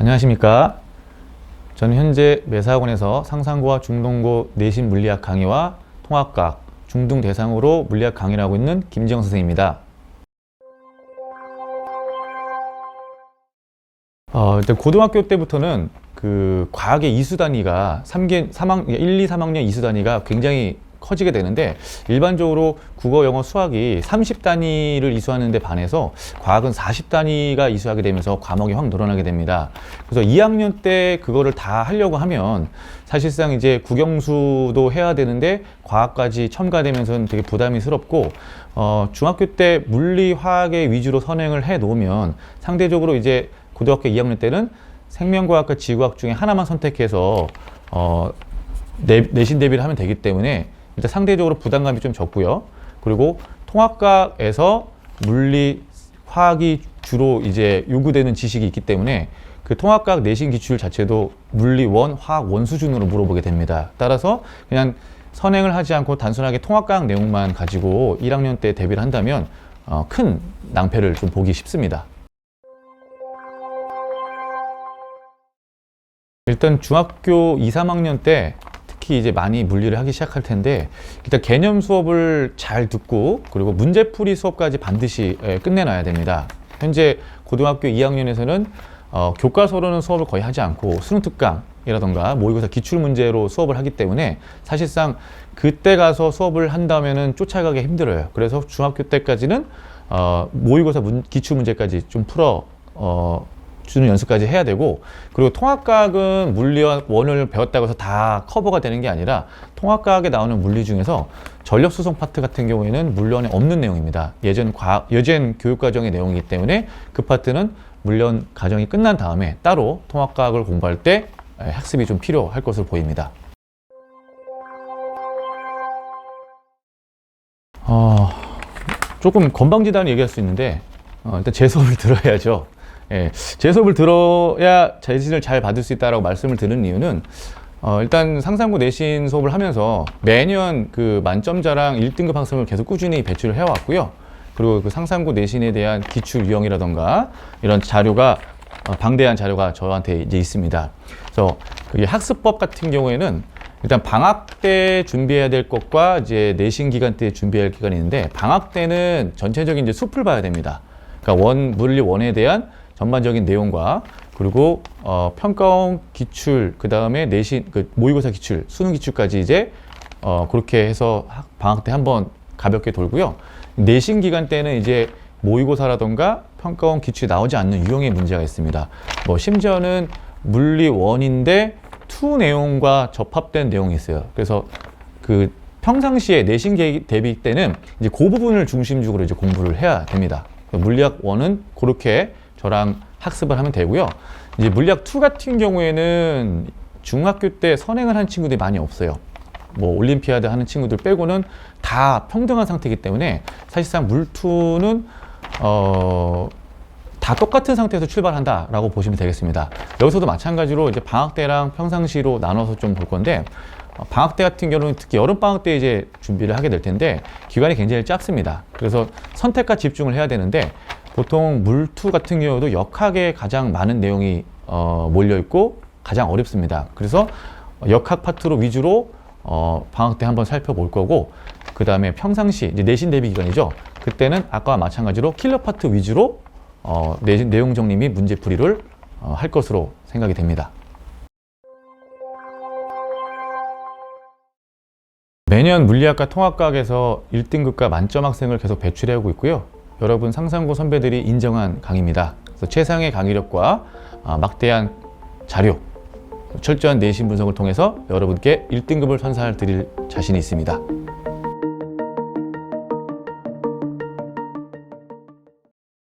안녕하십니까. 저는 현재 매사학원에서 상상고와 중동고 내신 물리학 강의와 통합각, 중등 대상으로 물리학 강의를 하고 있는 김지영 선생입니다. 어, 일단 고등학교 때부터는 그 과학의 이수 단위가 3개, 3학, 1, 2, 3학년 이수 단위가 굉장히 커지게 되는데 일반적으로 국어, 영어, 수학이 30 단위를 이수하는 데 반해서 과학은 40 단위가 이수하게 되면서 과목이 확 늘어나게 됩니다. 그래서 2학년 때 그거를 다 하려고 하면 사실상 이제 국영수도 해야 되는데 과학까지 첨가되면서는 되게 부담이스럽고 어, 중학교 때 물리, 화학의 위주로 선행을 해 놓으면 상대적으로 이제 고등학교 2학년 때는 생명과학과 지구학 중에 하나만 선택해서 어, 내, 내신 대비를 하면 되기 때문에 일단 상대적으로 부담감이 좀 적고요. 그리고 통합과에서 물리, 화학이 주로 이제 요구되는 지식이 있기 때문에 그 통합과학 내신 기출 자체도 물리 원, 화학 원 수준으로 물어보게 됩니다. 따라서 그냥 선행을 하지 않고 단순하게 통합과학 내용만 가지고 1학년 때 대비를 한다면 어, 큰 낭패를 좀 보기 쉽습니다. 일단 중학교 2, 3학년 때 특히 이제 많이 물리를 하기 시작할 텐데 일단 개념 수업을 잘 듣고 그리고 문제풀이 수업까지 반드시 예, 끝내놔야 됩니다. 현재 고등학교 2학년에서는 어, 교과서로는 수업을 거의 하지 않고 수능 특강이라던가 모의고사 기출 문제로 수업을 하기 때문에 사실상 그때 가서 수업을 한다면은 쫓아가기 힘들어요. 그래서 중학교 때까지는 어, 모의고사 문, 기출 문제까지 좀 풀어 어, 주는 연습까지 해야 되고 그리고 통합과학은 물리와 원을 배웠다고 해서 다 커버가 되는 게 아니라 통합과학에 나오는 물리 중에서 전력 수송 파트 같은 경우에는 물리원에 없는 내용입니다. 예전 과학 예전 교육 과정의 내용이기 때문에 그 파트는 물리원 과정이 끝난 다음에 따로 통합과학을 공부할 때 에, 학습이 좀 필요할 것으로 보입니다. 어, 조금 건방지다는 얘기할 수 있는데 어, 일단 제 수업을 들어야죠. 예, 제 수업을 들어야 자신을 잘 받을 수 있다라고 말씀을 드는 이유는 어, 일단 상상고 내신 수업을 하면서 매년 그 만점 자랑 1등급 학생을 계속 꾸준히 배출을 해왔고요. 그리고 그 상상고 내신에 대한 기출 유형이라던가 이런 자료가 어, 방대한 자료가 저한테 이제 있습니다. 그래서 그 학습법 같은 경우에는 일단 방학 때 준비해야 될 것과 이제 내신 기간 때 준비해야 할 기간이 있는데 방학 때는 전체적인 이제 숲을 봐야 됩니다. 그러니까 원 물리 원에 대한 전반적인 내용과 그리고 어, 평가원 기출 그 다음에 내신 그 모의고사 기출 수능 기출까지 이제 어, 그렇게 해서 학- 방학 때 한번 가볍게 돌고요. 내신 기간 때는 이제 모의고사라던가 평가원 기출이 나오지 않는 유형의 문제가 있습니다. 뭐 심지어는 물리 원인데 투 내용과 접합된 내용이 있어요. 그래서 그 평상시에 내신 계- 대비 때는 이제 그 부분을 중심적으로 이제 공부를 해야 됩니다. 물리학 원은 그렇게 저랑 학습을 하면 되고요. 이제 물리학 2 같은 경우에는 중학교 때 선행을 한 친구들이 많이 없어요. 뭐 올림피아드 하는 친구들 빼고는 다 평등한 상태이기 때문에 사실상 물투는 어, 다 똑같은 상태에서 출발한다라고 보시면 되겠습니다. 여기서도 마찬가지로 이제 방학 때랑 평상시로 나눠서 좀 볼 건데 어, 방학 때 같은 경우는 특히 여름 방학 때 이제 준비를 하게 될 텐데 기간이 굉장히 짧습니다. 그래서 선택과 집중을 해야 되는데 보통 물투 같은 경우도 역학에 가장 많은 내용이 어, 몰려 있고 가장 어렵습니다. 그래서 역학 파트로 위주로 어, 방학 때 한번 살펴볼 거고 그 다음에 평상시 이제 내신 대비 기간이죠. 그때는 아까와 마찬가지로 킬러 파트 위주로 어, 내, 내용 정리 및 문제 풀이를 어, 할 것으로 생각이 됩니다. 매년 물리학과 통합과학에서 1등급과 만점 학생을 계속 배출해오고 있고요. 여러분 상상고 선배들이 인정한 강의입니다. 최상의 강의력과 아, 막대한 자료, 철저한 내신 분석을 통해서 여러분께 1등급을 선사할 드릴 자신이 있습니다.